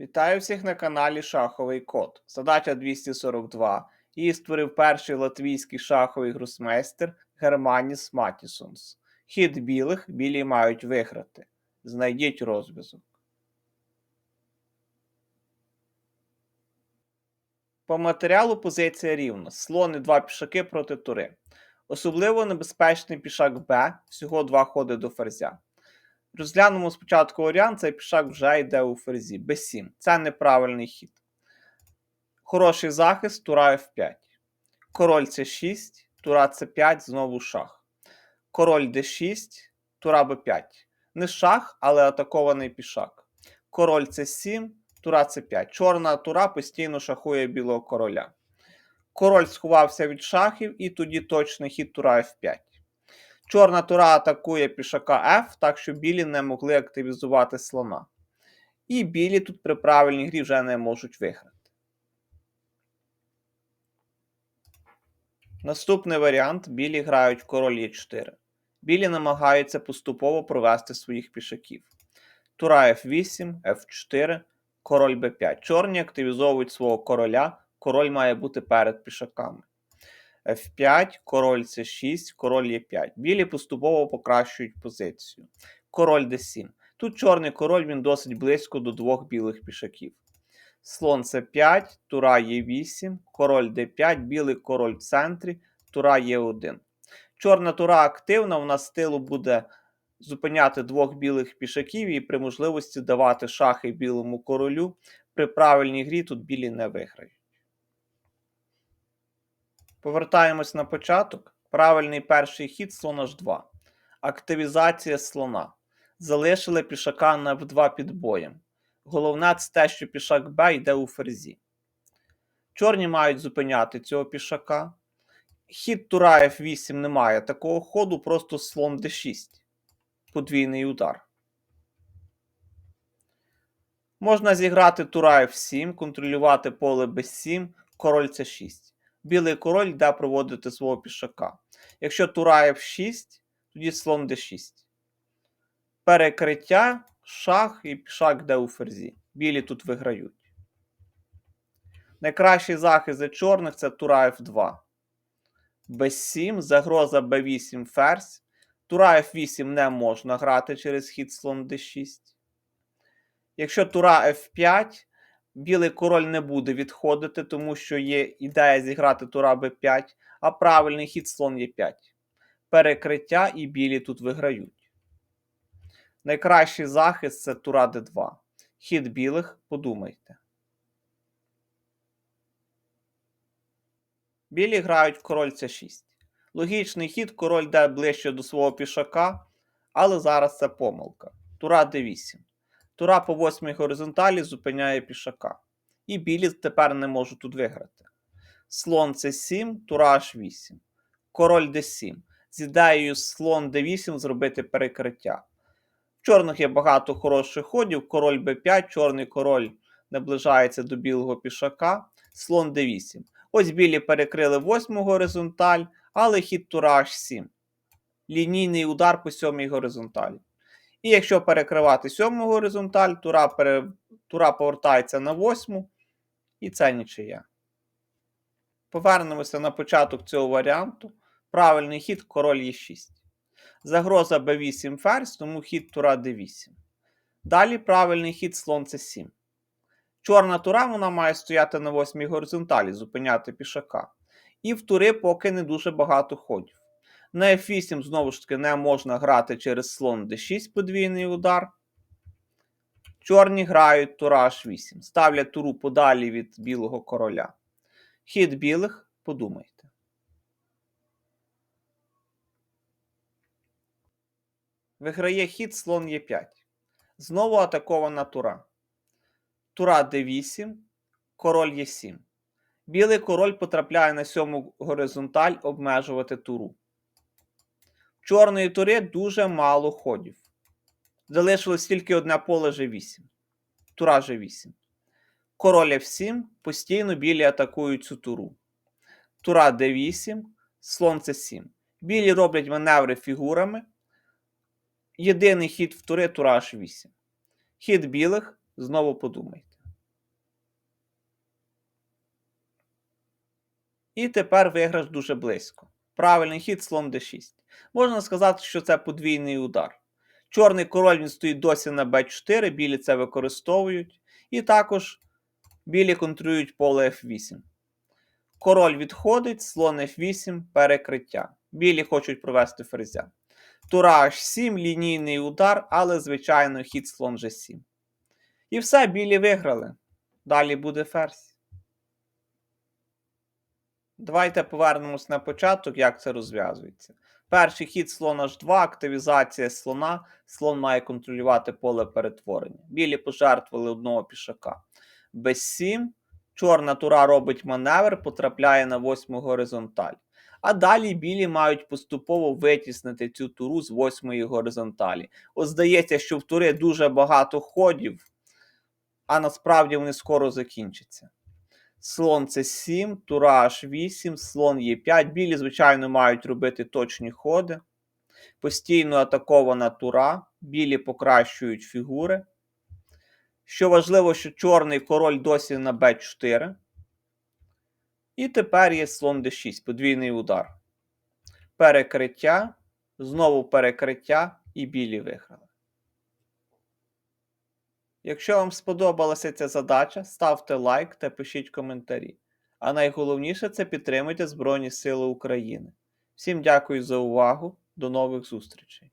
Вітаю всіх на каналі Шаховий Код. Задача 242. Її створив перший латвійський шаховий гросмейстер Германіс Матісонс. Хід білих білі мають виграти. Знайдіть розв'язок. По матеріалу позиція рівна. І два пішаки проти тури. Особливо небезпечний пішак Б, всього два ходи до ферзя. Розглянемо спочатку варіант, цей пішак вже йде у ферзі. Б7. Це неправильний хід. Хороший захист, тура F5. Король С6, тура С5, знову шах. Король Д6, тура Б5. Не шах, але атакований пішак. Король С7, тура С5. Чорна тура постійно шахує білого короля. Король сховався від шахів, і тоді точний хід тура F5. Чорна тура атакує пішака F, так що білі не могли активізувати слона. І білі тут при правильній грі вже не можуть виграти. Наступний варіант: білі грають король Е4. Білі намагаються поступово провести своїх пішаків. Тура F8, F4, король B5. Чорні активізовують свого короля, король має бути перед пішаками. F5, король C6, король Е5. Білі поступово покращують позицію. Король D7. Тут чорний король він досить близько до двох білих пішаків. Слон С5, тура Е8, король Д5, білий король в центрі, тура Е1. Чорна тура активна, вона з тилу буде зупиняти двох білих пішаків і при можливості давати шахи білому королю. При правильній грі тут білі не виграють. Повертаємось на початок. Правильний перший хід слон H2. Активізація слона. Залишили пішака на F2 під боєм. Головне це те, що пішак Б йде у ферзі. Чорні мають зупиняти цього пішака. Хід тура F8 немає такого ходу, просто слон D6. Подвійний удар. Можна зіграти тура F7, контролювати поле B7, король C6 білий король йде проводити свого пішака. Якщо тура F6, тоді слон D6. Перекриття, шах і пішак йде у ферзі. Білі тут виграють. Найкращий захист за чорних це тура F2. Б7, загроза Б8 ферзь. Тура F8 не можна грати через хід слон D6. Якщо тура F5, білий король не буде відходити, тому що є ідея зіграти тура Б5, а правильний хід слон Е5. Перекриття і білі тут виграють. Найкращий захист це тура Д2. Хід білих, подумайте. Білі грають король С6. Логічний хід, король йде ближче до свого пішака, але зараз це помилка. Тура Д8. Тура по восьмій горизонталі зупиняє пішака. І білі тепер не можуть тут виграти. Слон С7, тура H8. Король Д7. З ідеєю слон Д8 зробити перекриття. В чорних є багато хороших ходів. Король Б5, чорний король наближається до білого пішака. Слон Д8. Ось білі перекрили восьму горизонталь, але хід тура H7. Лінійний удар по сьомій горизонталі. І якщо перекривати сьому горизонталь, тура, пере... тура повертається на восьму, і це нічия. Повернемося на початок цього варіанту. Правильний хід король Е6. Загроза Б8 ферзь, тому хід тура Д8. Далі правильний хід слон С7. Чорна тура вона має стояти на восьмій горизонталі, зупиняти пішака. І в тури поки не дуже багато ходів. На F8 знову ж таки не можна грати через слон D6 подвійний удар. Чорні грають тура H8. Ставлять туру подалі від білого короля. Хід білих, подумайте. Виграє хід слон Е5. Знову атакована тура. Тура D8, король Е7. Білий король потрапляє на сьому горизонталь обмежувати туру чорної тури дуже мало ходів. Залишилось тільки одне поле G8. Тура G8. Король F7 постійно білі атакують цю туру. Тура D8, слон C7. Білі роблять маневри фігурами. Єдиний хід в тури тура H8. Хід білих знову подумайте. І тепер виграш дуже близько. Правильний хід слон d6. Можна сказати, що це подвійний удар. Чорний король він стоїть досі на b4, білі це використовують. І також білі контролюють поле f8. Король відходить, слон f8, перекриття. Білі хочуть провести ферзя. Тура h7, лінійний удар, але, звичайно, хід слон g7. І все, білі виграли. Далі буде ферзь. Давайте повернемось на початок, як це розв'язується. Перший хід слон h2, активізація слона. Слон має контролювати поле перетворення. Білі пожертвували одного пішака. b7. Чорна тура робить маневр, потрапляє на восьму горизонталь. А далі білі мають поступово витіснити цю туру з восьмої горизонталі. От здається, що в тури дуже багато ходів, а насправді вони скоро закінчаться. Слон це 7, тура H8, слон Е5. Білі, звичайно, мають робити точні ходи. Постійно атакована тура. Білі покращують фігури. Що важливо, що чорний король досі на b4. І тепер є слон d6, подвійний удар. Перекриття, знову перекриття, і білі виграли. Якщо вам сподобалася ця задача, ставте лайк та пишіть коментарі. А найголовніше це підтримуйте Збройні Сили України. Всім дякую за увагу. До нових зустрічей!